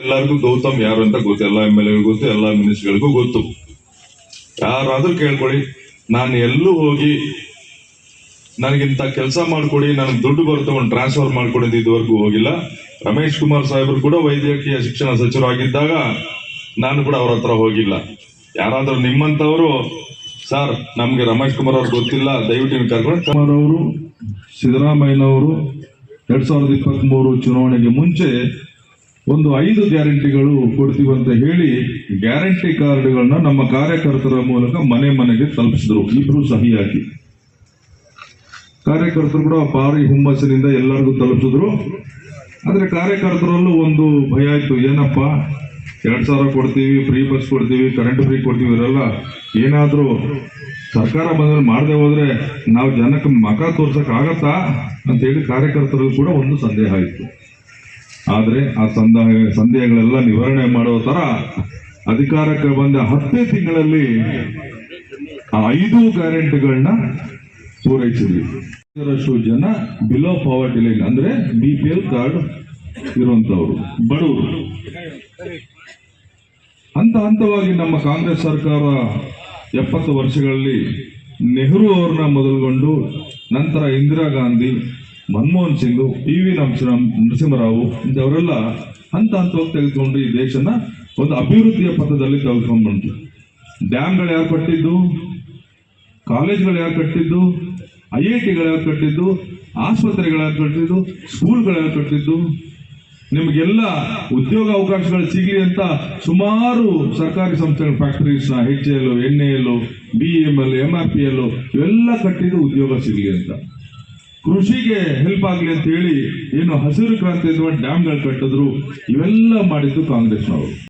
ಎಲ್ಲರಿಗೂ ಗೌತಮ್ ಯಾರು ಅಂತ ಗೊತ್ತು, ಎಲ್ಲ ಎಂ ಎಲ್ ಗೊತ್ತು, ಎಲ್ಲ ಮಿನಿಸ್ಟರ್ಗಳಿಗೂ ಗೊತ್ತು. ಯಾರಾದ್ರೂ ಕೇಳ್ಕೊಳ್ಳಿ, ನಾನು ಎಲ್ಲೂ ಹೋಗಿ ನನಗಿಂತ ಕೆಲಸ ಮಾಡ್ಕೊಡಿ, ನನಗೆ ದುಡ್ಡು ಬರುತ್ತೆ, ಒಂದು ಟ್ರಾನ್ಸ್ಫರ್ ಮಾಡ್ಕೊಡಿ ಅಂತ ಇದುವರೆಗೂ ಹೋಗಿಲ್ಲ. ರಮೇಶ್ ಕುಮಾರ್ ಸಾಹೇಬರು ಕೂಡ ವೈದ್ಯಕೀಯ ಶಿಕ್ಷಣ ಸಚಿವರಾಗಿದ್ದಾಗ ನಾನು ಕೂಡ ಅವ್ರ ಹತ್ರ ಹೋಗಿಲ್ಲ. ಯಾರಾದರೂ ನಿಮ್ಮಂತವರು ಸರ್, ನಮಗೆ ರಮೇಶ್ ಕುಮಾರ್ ಅವ್ರು ಗೊತ್ತಿಲ್ಲ, ದಯವಿಟ್ಟು ಕರ್ಕೊಂಡು ಕುಮಾರ್ ಅವರು, ಸಿದ್ದರಾಮಯ್ಯನವರು ಎರಡ್ ಸಾವಿರದ ಇಪ್ಪತ್ತ್ ಚುನಾವಣೆಗೆ ಮುಂಚೆ ಒಂದು ಐದು ಗ್ಯಾರಂಟಿಗಳು ಕೊಡ್ತೀವಿ ಅಂತ ಹೇಳಿ ಗ್ಯಾರಂಟಿ ಕಾರ್ಡ್ಗಳನ್ನ ನಮ್ಮ ಕಾರ್ಯಕರ್ತರ ಮೂಲಕ ಮನೆ ಮನೆಗೆ ತಲುಪಿಸಿದ್ರು. ಇಬ್ರು ಸಹಿ ಕಾರ್ಯಕರ್ತರು ಕೂಡ ಭಾರಿ ಹುಮ್ಮಸ್ಸಿನಿಂದ ಎಲ್ಲರಿಗೂ ತಲುಪಿಸಿದ್ರು. ಆದ್ರೆ ಕಾರ್ಯಕರ್ತರಲ್ಲೂ ಒಂದು ಭಯ ಇತ್ತು. ಏನಪ್ಪ? ಎರಡ್ ಸಾವಿರ ಕೊಡ್ತೀವಿ ಫ್ರೀ ಬಸ್ ಕೊಡ್ತೀವಿ ಕರೆಂಟ್ ಫ್ರೀ ಕೊಡ್ತೀವಿ ಇವರೆಲ್ಲ ಏನಾದ್ರೂ ಸರ್ಕಾರ ಬಂದ್ರೆ ಮಾಡದೆ ಹೋದ್ರೆ ನಾವು ಜನಕ್ಕೆ ಮಕ ಅಂತ ಹೇಳಿ ಕಾರ್ಯಕರ್ತರಿಗೂ ಕೂಡ ಒಂದು ಸಂದೇಹ ಇತ್ತು. ಆದ್ರೆ ಆ ಸಂದೇಹ ಸಂದೇಹಗಳೆಲ್ಲ ನಿವಾರಣೆ ಮಾಡುವ ತರ ಅಧಿಕಾರಕ್ಕೆ ಬಂದ ಹತ್ತೇ ತಿಂಗಳಲ್ಲಿ ಆ ಐದು ಗ್ಯಾರಂಟಿಗಳನ್ನ ಪೂರೈಸಿದ್ವಿ. ಇದರಷ್ಟು ಜನ ಬಿಲೋ ಪಾವರ್ಟಿ ಲೈನ್ ಅಂದ್ರೆ ಬಿ ಪಿ ಎಲ್ ಕಾರ್ಡ್ ಇರುವಂತವ್ರು, ಬಡವರು. ಹಂತ ಹಂತವಾಗಿ ನಮ್ಮ ಕಾಂಗ್ರೆಸ್ ಸರ್ಕಾರ ಎಪ್ಪತ್ತು ವರ್ಷಗಳಲ್ಲಿ ನೆಹರು ಅವ್ರನ್ನ ಮೊದಲುಗೊಂಡು ನಂತರ ಇಂದಿರಾ ಗಾಂಧಿ ಮನಮೋಹನ್ ಸಿಂಗ್ ಪಿ ವಿ ನರಸಿಂಹರಾವು ಇಂಥವರೆಲ್ಲ ಹಂತ ಹಂತವಾಗಿ ತೆಗೆದುಕೊಂಡು ಈ ದೇಶನ ಒಂದು ಅಭಿವೃದ್ಧಿಯ ಪಥದಲ್ಲಿ ತೆಗೆದುಕೊಂಡು ಬಂತು ಡ್ಯಾಮ್ಗಳು ಯಾರು ಕಟ್ಟಿದ್ದು? ಕಾಲೇಜ್ಗಳು ಯಾರು ಕಟ್ಟಿದ್ದು? ಐ ಐ ಟಿಗಳು ಯಾರು ಕಟ್ಟಿದ್ದು? ಆಸ್ಪತ್ರೆಗಳು ಕಟ್ಟಿದ್ದು? ಸ್ಕೂಲ್ಗಳು ಕಟ್ಟಿದ್ದು? ನಿಮಗೆಲ್ಲ ಉದ್ಯೋಗ ಅವಕಾಶಗಳು ಸಿಗಲಿ ಅಂತ ಸುಮಾರು ಸರ್ಕಾರಿ ಸಂಸ್ಥೆಗಳ, ಫ್ಯಾಕ್ಟರೀಸ್ನ H L N L B M L M R P L ಇವೆಲ್ಲ ಕಟ್ಟಿದ್ದು ಉದ್ಯೋಗ ಸಿಗಲಿ ಅಂತ. ಕೃಷಿಗೆ ಹೆಲ್ಪ್ ಆಗಲಿ ಅಂತ ಹೇಳಿ ಏನು ಹಸಿರು ಕ್ರಾಂತಿ ಅಥವಾ ಡ್ಯಾಮ್ಗಳು ಕಟ್ಟಿದ್ರು ಇವೆಲ್ಲ ಮಾಡಿದ್ದು ಕಾಂಗ್ರೆಸ್ನವರು.